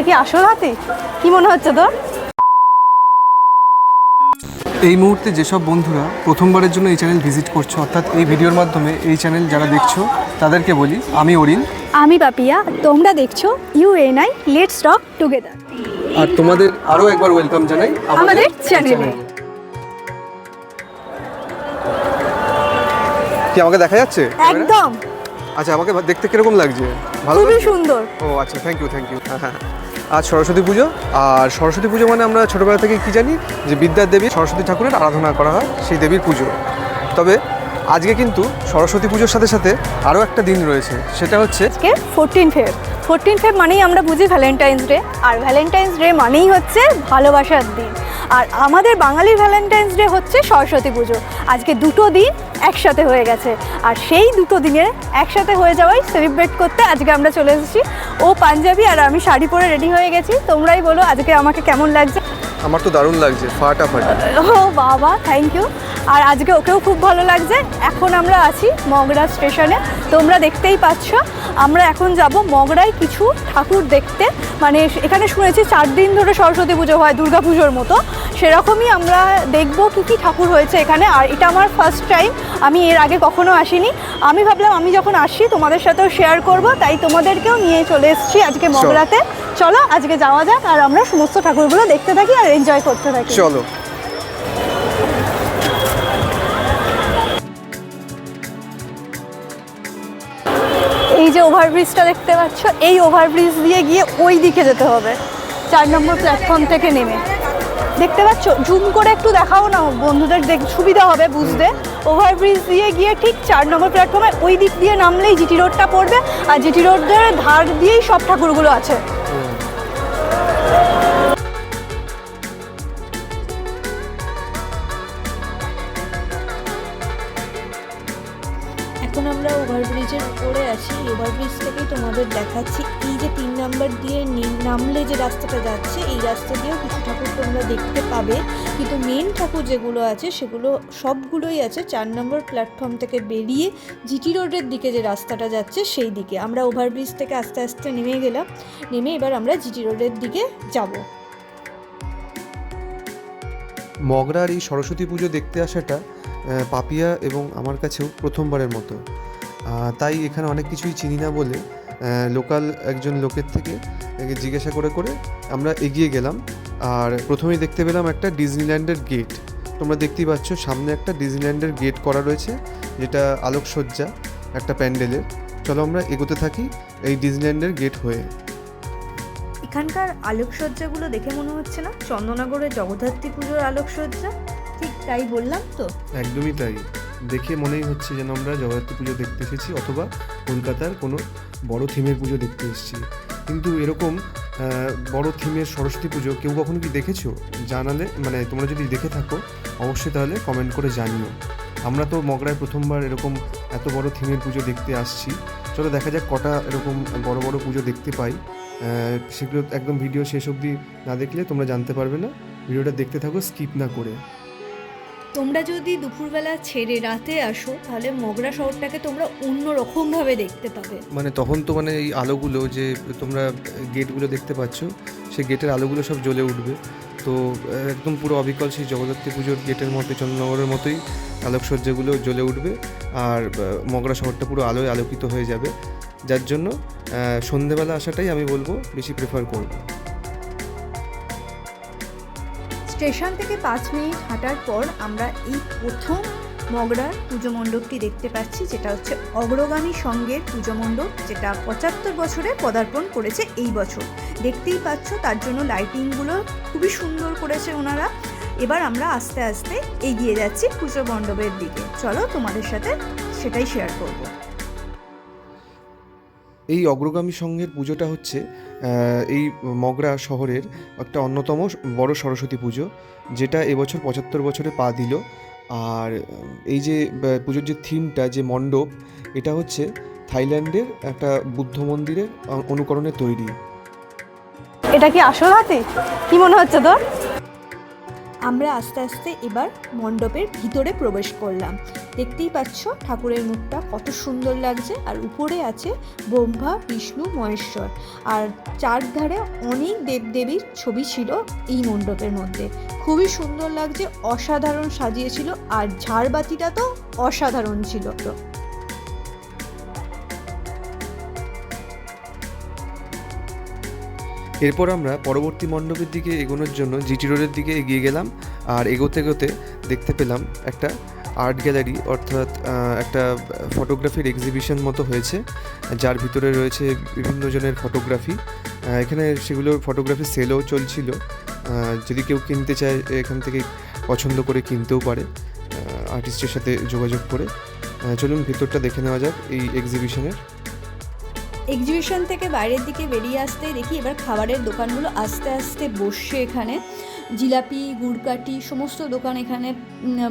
এটা কি আসল হাতি? কি মনে হচ্ছে তোর? এই মুহূর্তে যেসব বন্ধুরা প্রথমবারের জন্য এই চ্যানেল ভিজিট করছ অর্থাৎ এই ভিডিওর মাধ্যমে এই চ্যানেল যারা দেখছ তাদেরকে বলি আমি অরিন। আমি পাপিয়া তোমরা দেখছ ইউএনআই লেটস টক টুগেদার। আর তোমাদের আরও একবার ওয়েলকাম জানাই আমাদের চ্যানেলে কি আমাকে দেখা যাচ্ছে? একদম। আচ্ছা আমাকে দেখতে কীরকম লাগছে? ভালো খুবই সুন্দর। ও আচ্ছা থ্যাংক ইউ থ্যাংক ইউ হ্যাঁ হ্যাঁ আজ সরস্বতী পুজো। আর সরস্বতী পুজো মানে আমরা ছোটোবেলা থেকে কি জানি? যে বিদ্যার দেবী সরস্বতী ঠাকুরের আরাধনা করা হয়, সেই দেবীর পুজো। তবে আজকে কিন্তু সরস্বতী পুজোর সাথে সাথে আরও একটা দিন রয়েছে, সেটা হচ্ছে আজকে ফোরটিন ফেব ফোরটিন ফেব মানেই আমরা বুঝি ভ্যালেন্টাইন্স ডে আর ভ্যালেন্টাইন্স ডে মানেই হচ্ছে ভালোবাসার দিন। আর আমাদের বাঙালির ভ্যালেন্টাইন্স ডে হচ্ছে সরস্বতী পুজো। আজকে দুটো দিন একসাথে হয়ে গেছে। আর সেই দুটো দিনে একসাথে হয়ে যাওয়াই সেলিব্রেট করতে আজকে আমরা চলে এসেছি। ও পাঞ্জাবি আর আমি শাড়ি পরে রেডি হয়ে গেছি। তোমরাই বলো আজকে আমাকে কেমন লাগছে? আমার তো দারুণ লাগছে ফাটাফাটি। ও বাবা থ্যাংক ইউ আর আজকে ওকেও খুব ভালো লাগছে। এখন আমরা আছি মগরা স্টেশনে। তোমরা দেখতেই পাচ্ছ আমরা এখন যাব মগরায় কিছু ঠাকুর দেখতে। মানে এখানে শুনেছি চার দিন ধরে সরস্বতী পুজো হয় দুর্গা পুজোর মতো। সেরকমই আমরা দেখব কী কী ঠাকুর হয়েছে এখানে। আর এটা আমার ফার্স্ট টাইম আমি এর আগে কখনো আসিনি। আমি ভাবলাম আমি যখন আসি তোমাদের সাথেও শেয়ার করব তাই তোমাদেরকেও নিয়ে চলে এসেছি আজকে মগরাতে। চলো আজকে যাওয়া যাক আর আমরা সমস্ত ঠাকুরগুলো দেখতে থাকি আর এনজয় করতে থাকি। চলো। যে ওভারব্রিজটা দেখতে পাচ্ছ, এই ওভারব্রিজ দিয়ে গিয়ে ওই দিকে যেতে হবে। চার নম্বর প্ল্যাটফর্ম থেকে নেমে। দেখতে পাচ্ছ জুম করে একটু দেখাও না, বন্ধুদের দেখ, সুবিধা হবে বুঝতে। ওভারব্রিজ দিয়ে গিয়ে ঠিক চার নম্বর প্ল্যাটফর্মে ওই দিক দিয়ে নামলেই জিটি রোডটা পড়বে, আর জিটি রোডের ধার দিয়েই সব ঠাকুরগুলো আছে। উপরে আছি ওভারব্রিজ থেকেই তোমাদের দেখাচ্ছি। এই যে তিন নাম্বার দিয়ে নামলে যে রাস্তাটা যাচ্ছে, এই রাস্তা দিয়েও কিছু ঠাকুর তোমরা দেখতে পাবে। কিন্তু মেন ঠাকুর যেগুলো আছে, সেগুলো সবগুলোই আছে চার নম্বর প্ল্যাটফর্ম থেকে বেরিয়ে জিটি রোডের দিকে যে রাস্তাটা যাচ্ছে, সেই দিকে। আমরা ওভারব্রিজ থেকে আস্তে আস্তে নেমে গেলাম। নেমে এবার আমরা জিটি রোডের দিকে যাব। মগরার এই সরস্বতী পুজো দেখতে আসাটা পাপিয়া এবং আমার কাছেও প্রথমবারের মতো। তাই এখানে অনেক কিছুই চিনি না বলে লোকাল একজন লোকের থেকে জিজ্ঞাসা করে করে আমরা এগিয়ে গেলাম। আর প্রথমেই দেখতে পেলাম একটা ডিজনিল্যান্ডের গেট। তোমরা দেখতেই পাচ্ছ সামনে একটা ডিজনিল্যান্ডের গেট করা রয়েছে যেটা আলোকসজ্জা একটা প্যান্ডেলের। চলো আমরা এগোতে থাকি এই ডিজনিল্যান্ডের গেট হয়ে। এখানকার আলোকসজ্জাগুলো দেখে মনে হচ্ছে না? চন্দননগরের জগদ্ধাত্রী পুজোর আলোকসজ্জা? ঠিক তাই বললাম তো? একদমই তাই। দেখে মনেই হচ্ছে যেন আমরা জগদ্ধাত্রী পুজো দেখতে এসেছি, অথবা কলকাতার কোনো বড় থিমের পুজো দেখতে এসেছি। কিন্তু এরকম বড় থিমের সরস্বতী পুজো কেউ কখনো কি দেখেছ? জানালে মানে তোমরা যদি দেখে থাকো, অবশ্যই তাহলে কমেন্ট করে জানিও। আমরা তো মগরায় প্রথমবার এরকম এত বড় থিমের পুজো দেখতে আসছি। চলো দেখা যাক কটা এরকম বড় বড় পুজো দেখতে পাই। সেগুলো একদম ভিডিও শেষ অবধি না দেখলে তোমরা জানতে পারবে না। ভিডিওটা দেখতে থাকো স্কিপ না করে। তোমরা যদি দুপুরবেলা ছেড়ে রাতে আসো, তাহলে মগরা শহরটাকে তোমরা অন্য রকমভাবে দেখতে পাবে। মানে তখন তো মানে এই আলোগুলো যে তোমরা গেটগুলো দেখতে পাচ্ছ, সেই গেটের আলোগুলো সব জ্বলে উঠবে। তো, একদম পুরো অবিকল সেই জগদ্ধাত্রী পুজোর গেটের মতো চন্দ্রনগরের মতোই আলোকসজ্জাগুলো জ্বলে উঠবে আর মগরা শহরটা পুরো আলোয় আলোকিত হয়ে যাবে। যার জন্য সন্ধেবেলা আসাটাই আমি বলব, বেশি প্রেফার করব। স্টেশন থেকে পাঁচ মিনিট হাঁটার পর আমরা এই প্রথম মগরার পুজো মণ্ডপটি দেখতে পাচ্ছি, যেটা হচ্ছে অগ্রগামী সঙ্গের পুজো মণ্ডপ, যেটা পঁচাত্তর বছরে পদার্পণ করেছে এই বছর। দেখতেই পাচ্ছ, তার জন্য লাইটিংগুলো খুবই সুন্দর করেছে ওনারা। এবার আমরা আস্তে আস্তে এগিয়ে যাচ্ছি পুজো মণ্ডপের দিকে। চলো তোমাদের সাথে সেটাই শেয়ার করব। এই অগ্রগামী সংঘের পুজোটা হচ্ছে এই মগরা শহরের একটা অন্যতম বড় সরস্বতী পুজো, যেটা এবছর পঁচাত্তর বছরে পা দিল। আর এই যে পুজোর যে থিমটা যে মণ্ডপ, এটা হচ্ছে থাইল্যান্ডের একটা বুদ্ধ মন্দিরের অনুকরণে তৈরি। এটা কি আসল হাতি? কি মনে হচ্ছে তোর? আমরা আস্তে আস্তে এবার মণ্ডপের ভিতরে প্রবেশ করলাম। দেখতেই পাচ্ছ ঠাকুরের মুখটা কত সুন্দর লাগছে আর উপরে আছে ব্রহ্মা, বিষ্ণু, মহেশ্বর। আর চারধারে অনেক দেবদেবীর ছবি ছিল এই মণ্ডপের মধ্যে। খুবই সুন্দর লাগছে, অসাধারণ সাজিয়েছিল আর ঝাড়বাতিটা তো অসাধারণ ছিল। এরপর আমরা পরবর্তী মণ্ডপের দিকে এগোনোর জন্য জিটি রোডের দিকে এগিয়ে গেলাম আর এগোতে এগোতে দেখতে পেলাম একটা আর্ট গ্যালারি অর্থাৎ একটা ফটোগ্রাফির এক্সিবিশন মতো হয়েছে, যার ভিতরে রয়েছে বিভিন্ন জনের ফটোগ্রাফি এখানে সেগুলোর ফটোগ্রাফি সেলও চলছিল। যদি কেউ কিনতে চায়, এখান থেকে পছন্দ করে কিনতেও পারে আর্টিস্টের সাথে যোগাযোগ করে। চলুন ভিতরটা দেখে নেওয়া যাক এই এক্সিবিশনের এক্সিবিশন থেকে বাইরের দিকে বেরিয়ে আসতে দেখি এবার খাবারের দোকানগুলো আস্তে আস্তে বসছে এখানে। জিলাপি গুড়কাটি সমস্ত দোকান এখানে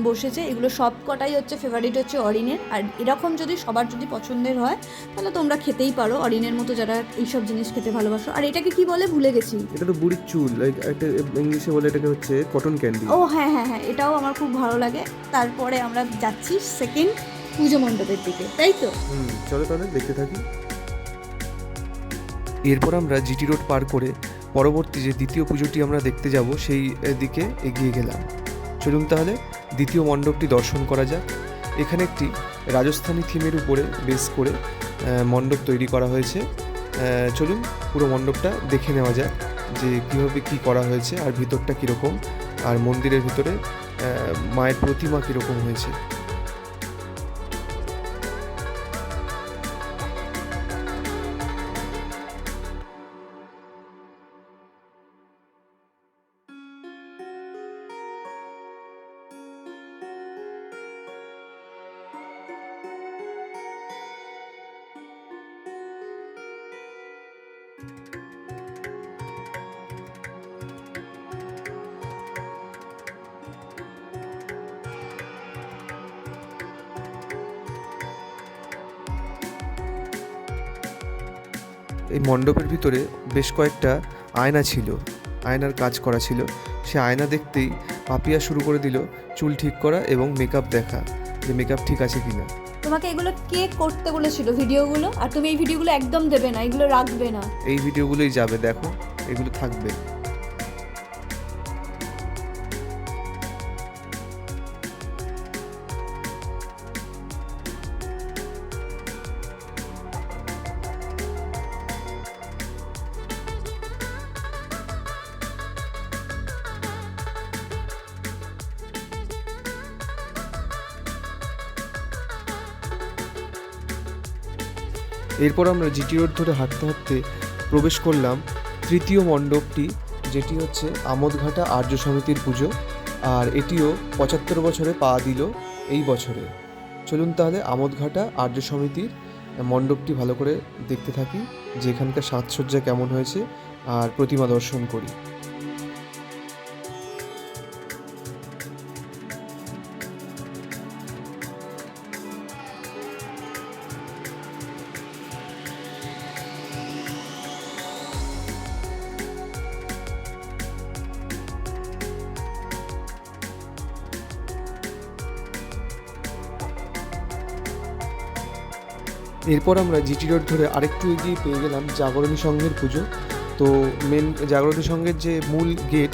বসেছে। এগুলো সব কটাই হচ্ছে ফেভারিট হচ্ছে অরিনের। আর এরকম যদি সবার যদি পছন্দের হয় তাহলে তোমরা খেতেই পারো। অরিনের মতো যারা এইসব জিনিস খেতে ভালোবাসো। আর এটাকে কি বলে? ভুলে গেছি। এটা তো বুড়ির চুল। লাইক একটা ইংলিশে বলে এটাকে হচ্ছে কটন ক্যান্ডি ও হ্যাঁ হ্যাঁ হ্যাঁ এটাও আমার খুব ভালো লাগে। তারপরে আমরা যাচ্ছি সেকেন্ড পুজো মণ্ডপের দিকে। তাই তো? হুম চলো তাহলে দেখতে থাকি। এরপর আমরা জিটি রোড পার করে পরবর্তী যে দ্বিতীয় পুজোটি আমরা দেখতে যাব, সেই দিকে এগিয়ে গেলাম। চলুন তাহলে দ্বিতীয় মণ্ডপটি দর্শন করা যাক। এখানে একটি রাজস্থানী থিমের উপরে বেস করে মণ্ডপ তৈরি করা হয়েছে। চলুন পুরো মণ্ডপটা দেখে নেওয়া যাক যে কীভাবে কী করা হয়েছে আর ভিতরটা কীরকম, আর মন্দিরের ভিতরে মায়ের প্রতিমা কীরকম হয়েছে। এই মণ্ডপের ভিতরে বেশ কয়েকটা আয়না ছিল। আয়নার কাজ করা ছিল। সে আয়না দেখতেই পাপিয়া শুরু করে দিল চুল ঠিক করা এবং মেকআপ দেখা যে মেকআপ ঠিক আছে কি না তোমাকে এগুলো কে করতে বলেছিল ভিডিওগুলো? আর তুমি এই ভিডিওগুলো একদম দেবে না এগুলো রাখবে না। এই ভিডিওগুলোই যাবে দেখো এগুলো থাকবে। এরপর আমরা জিটি রোড ধরে হাঁটতে হাঁটতে প্রবেশ করলাম তৃতীয় মণ্ডপটি, যেটি হচ্ছে আমোদঘাটা আর্য সমিতির পুজো, আর এটিও পঁচাত্তর বছরে পা দিল এই বছরে। চলুন তাহলে আমোদঘাটা আর্য সমিতির মণ্ডপটি ভালো করে দেখতে থাকি যে এখানকার সাজসজ্জা কেমন হয়েছে, আর প্রতিমা দর্শন করি। এরপর আমরা জিটি রোড ধরে আরেকটু এগিয়ে পেয়ে গেলাম জাগরণী সংঘের পুজো। তো মেন জাগরণী সংঘের যে মূল গেট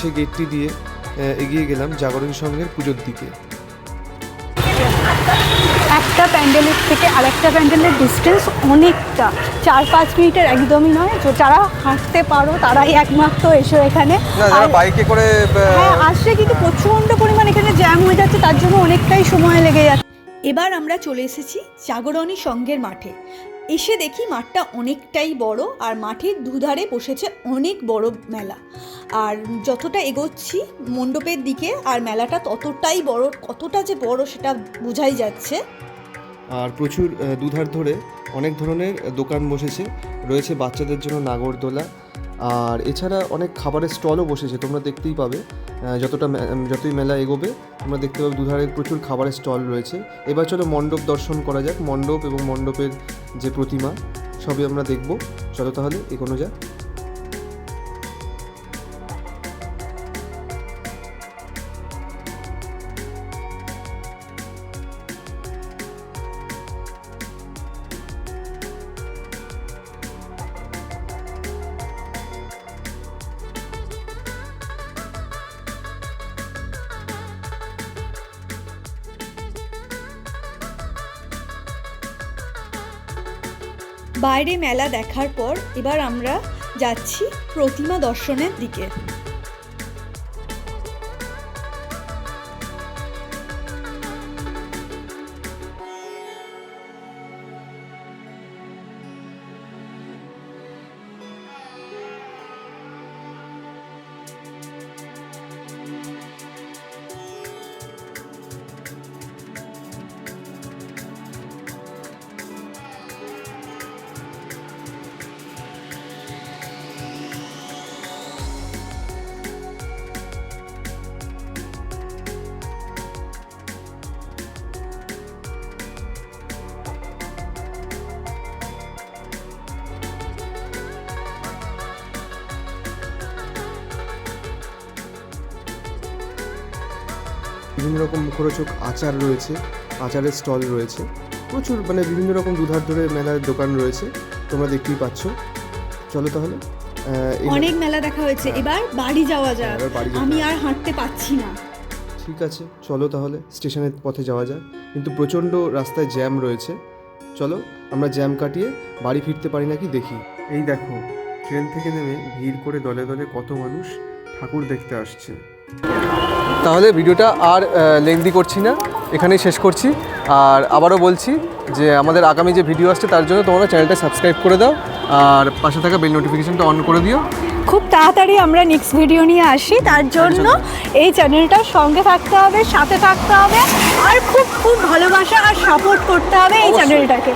সেই গেটটি দিয়ে এগিয়ে গেলাম জাগরণী সংঘের পুজোর দিকে। একটা প্যান্ডেলের থেকে আরেকটা প্যান্ডেলের ডিস্টেন্স অনেকটা। চার পাঁচ মিনিটের একদমই নয়। তো যারা হাঁটতে পারো তারাই একমাত্র এসো এখানে। না যারা আর- বাইকে করে হ্যাঁ আসলে কিন্তু প্রচণ্ড পরিমাণ এখানে জ্যাম হয়ে যাচ্ছে তার জন্য অনেকটাই সময় লেগে যাচ্ছে। এবার আমরা চলে এসেছি জাগরণী সংঘের মাঠে। এসে দেখি মাঠটা অনেকটাই বড় আর মাঠের দুধারে বসেছে অনেক বড় মেলা। আর যতটা এগোচ্ছি মণ্ডপের দিকে আর মেলাটা ততটাই বড়, কতটা যে বড় সেটা বোঝাই যাচ্ছে। আর প্রচুর দুধার ধরে অনেক ধরনের দোকান বসেছে। রয়েছে বাচ্চাদের জন্য নাগরদোলা আর এছাড়া অনেক খাবারের স্টলও বসেছে, তোমরা দেখতেই পাবে। যতটা যতই মেলা এগোবে, তোমরা দেখতে পাবে দুধারে প্রচুর খাবারের স্টল রয়েছে। এবার চলো মণ্ডপ দর্শন করা যাক। মণ্ডপ এবং মণ্ডপের যে প্রতিমা, সবই আমরা দেখব। চলো তাহলে, এগোনো যাক। বাইরে মেলা দেখার পর এবার আমরা যাচ্ছি প্রতিমা দর্শনের দিকে। বিভিন্ন রকম মুখরোচক আচার রয়েছে আচারের স্টল রয়েছে। প্রচুর মানে বিভিন্ন রকম দুধার ধরে মেলার দোকান রয়েছে তোমরা দেখতেই পাচ্ছ। চলো তাহলে অনেক মেলা দেখা হয়েছে। এবার বাড়ি যাওয়া যাক। বাড়ি যেতে আমি আর হাঁটতে পাচ্ছি না। ঠিক আছে চলো তাহলে স্টেশনের পথে যাওয়া যাক। কিন্তু প্রচণ্ড রাস্তায় জ্যাম রয়েছে। চলো আমরা জ্যাম কাটিয়ে বাড়ি ফিরতে পারি নাকি দেখি। এই দেখো ট্রেন থেকে নেমে ভিড় করে দলে দলে কত মানুষ ঠাকুর দেখতে আসছে। তাহলে ভিডিওটা আর লেন্দি করছি না এখানেই শেষ করছি। আর আবারও বলছি যে আমাদের আগামী যে ভিডিও আসছে তার জন্য তোমরা চ্যানেলটা সাবস্ক্রাইব করে দাও আর পাশে থাকা বেল নোটিফিকেশনটা অন করে দিও। খুব তাড়াতাড়ি আমরা নেক্সট ভিডিও নিয়ে আসি তার জন্য এই চ্যানেলটার সঙ্গে থাকতে হবে সাথে থাকতে হবে আর খুব খুব ভালোবাসা আর সাপোর্ট করতে হবে এই চ্যানেলটাকে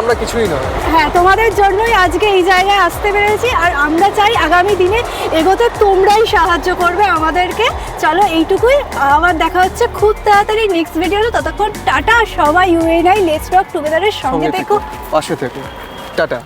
আমরা কিছুই না। হ্যাঁ তোমাদের জন্যই আজকে এই জায়গায় আসতে পেরেছি আর আমরা চাই আগামী দিনে এগোতে তোমরাই সাহায্য করবে আমাদেরকে। চলো এইটুকুই আবার দেখা হচ্ছে খুব তাড়াতাড়ি নেক্সট ভিডিওতে ততক্ষণ টাটা সবাই ইউএনআই লেটস টক টুগেদারের সঙ্গে থেকো পাশে থেকো। টাটা।